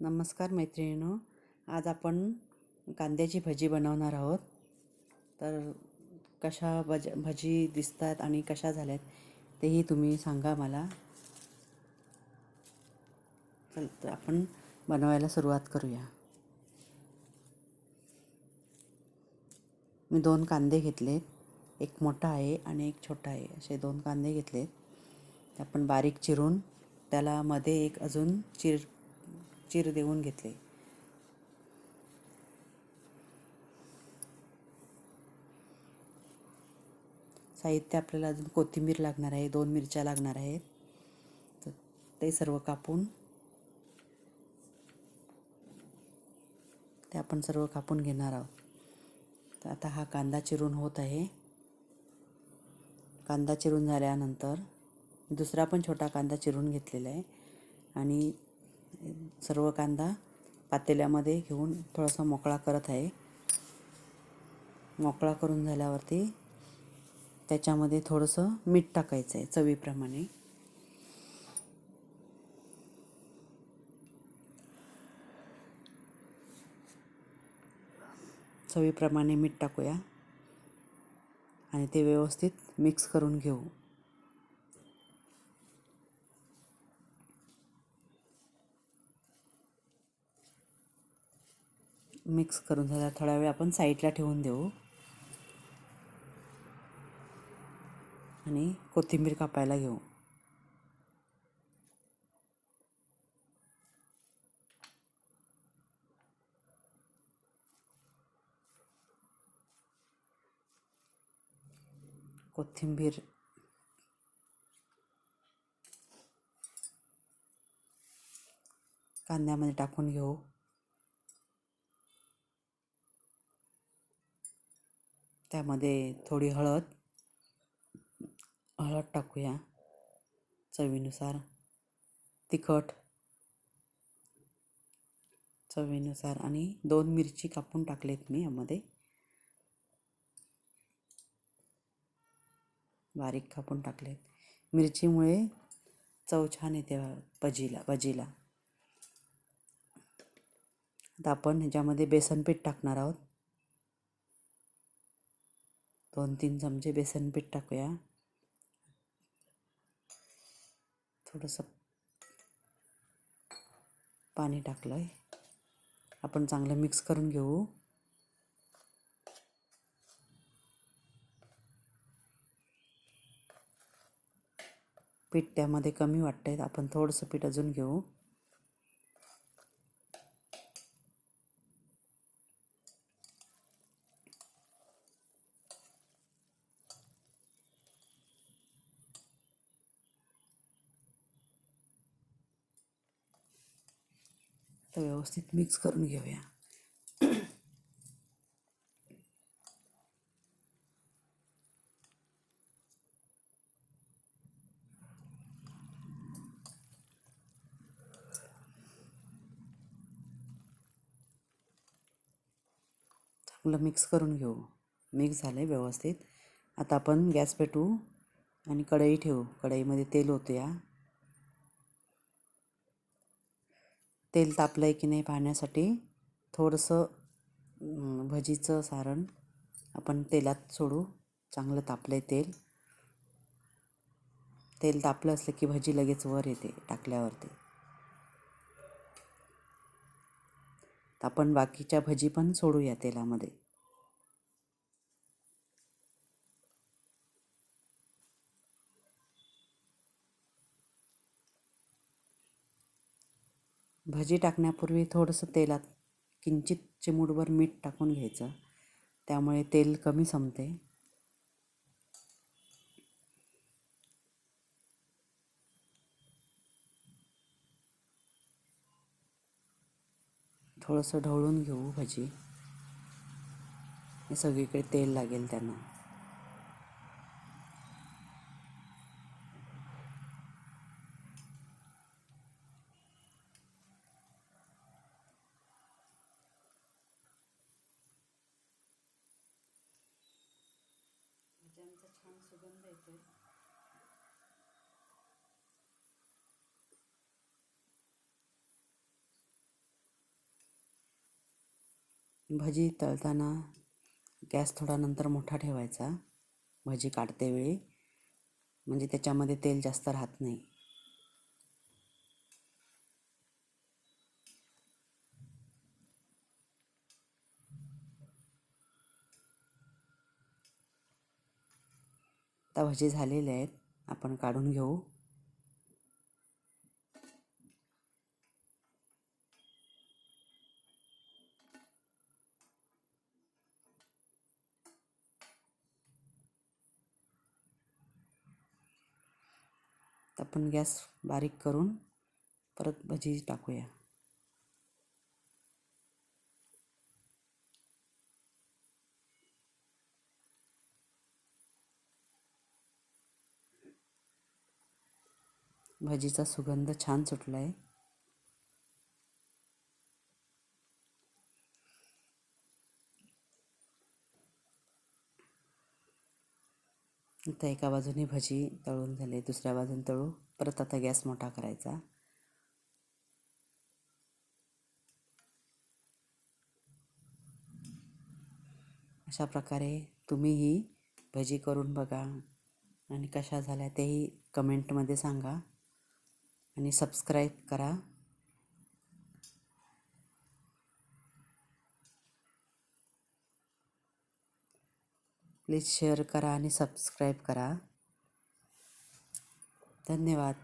नमस्कार मैत्रिणींनो आज आपण कांद्याची भजी बनवणार आहोत. तर कशा भज भजी दिसतात आणि कशा झाल्यात तेही तुम्ही सांगा मला. चल तर आपण बनवायला सुरुवात करूया. मी दोन कांदे घेतलेत. एक मोठा आहे आणि एक छोटा आहे. असे दोन कांदे घेतलेत. आपण बारीक चिरून त्याला मध्ये एक अजून चिर चीर देऊन घेतले. साहित्य आपल्याला अजून कोथिंबीर लागणार आहे दोन मिरच्या लागणार आहेत. तर ते सर्व कापून ते आपण सर्व कापून घेणार आहोत. तर आता हा कांदा चिरून होत आहे. कांदा चिरून झाल्यानंतर दुसरा पण छोटा कांदा चिरून घेतलेला आहे. आणि सर्व कांदा पातेल्यामध्ये घेऊन थोडासा मोकळा करत आहे. मोकळा करून झाल्यावरती त्याच्यामध्ये थोडंसं मीठ टाकायचं आहे चवीप्रमाणे. चवीप्रमाणे मीठ टाकूया. आणि ते व्यवस्थित मिक्स करून घेऊ. मिक्स करून झाला. थोडा वेळ आपण साईडला ठेवून देऊ. आणि कोथिंबीर कापायला घेऊ. कोथिंबीर कांद्यामध्ये टाकून घेऊ. त्यामध्ये थोडी हळद हळद टाकूया चवीनुसार. तिखट चवीनुसार आणि दोन मिरची कापून टाकलेत मी यामध्ये. बारीक कापून टाकलेत. मिरचीमुळे चव छान येते भजीला भजीला. आता आपण ह्याच्यामध्ये बेसन पीठ टाकणार आहोत. दोन तीन चमचे बेसन पीठ टाकूया. थोडंसं पाणी टाकलं आहे आपण चांगलं मिक्स करून घेऊ. पीठ त्यामध्ये कमी वाटतंय आपण थोडंसं पीठ अजून घेऊ. आता व्यवस्थित मिक्स करून घेऊया. चांगलं मिक्स करून घेऊ. मिक्स झालं आहे व्यवस्थित. आता आपण गॅस पेटवू आणि कढई ठेवू. कढईमध्ये तेल ओतूया. तेल तापलं आहे की नाही पाहण्यासाठी थोडंसं भजीचं सारण आपण तेलात सोडू. चांगलं तापलं आहे तेल. तेल तापलं असलं की भजी लगेच वर येते टाकल्यावरती. आपण बाकीच्या भजी पण सोडूया तेलामध्ये. भजी टाकण्यापूर्वी थोडंसं तेलात किंचित चिमूटभर मीठ टाकून घ्यायचं. त्यामुळे तेल कमी संपते. थोडंसं ढवळून घेऊ भजी. सगळीकडे तेल लागेल त्यांना. छान सुगंध येतो भजी तळताना गॅस थोडा नंतर मोठा ठेवायचा. भजी काढते वेळी. म्हणजे त्याच्यामध्ये तेल जास्त राहत नाही. आता भजी झालेले आहेत. आपण काढून घेऊ. आपण गॅस बारीक करून परत भजी टाकूया. भजीचा सुगंध छान सुटला आहे आता एका बाजूने भजी तळून झाले दुसऱ्या बाजूने तळू. परत आता गॅस मोठा करायचा. अशा प्रकारे तुम्हीही भजी करून बघा आणि कशा झाल्या तेही कमेंटमध्ये सांगा. आणि सबस्क्राईब करा. प्लीज शेअर करा आणि सबस्क्राईब करा. धन्यवाद.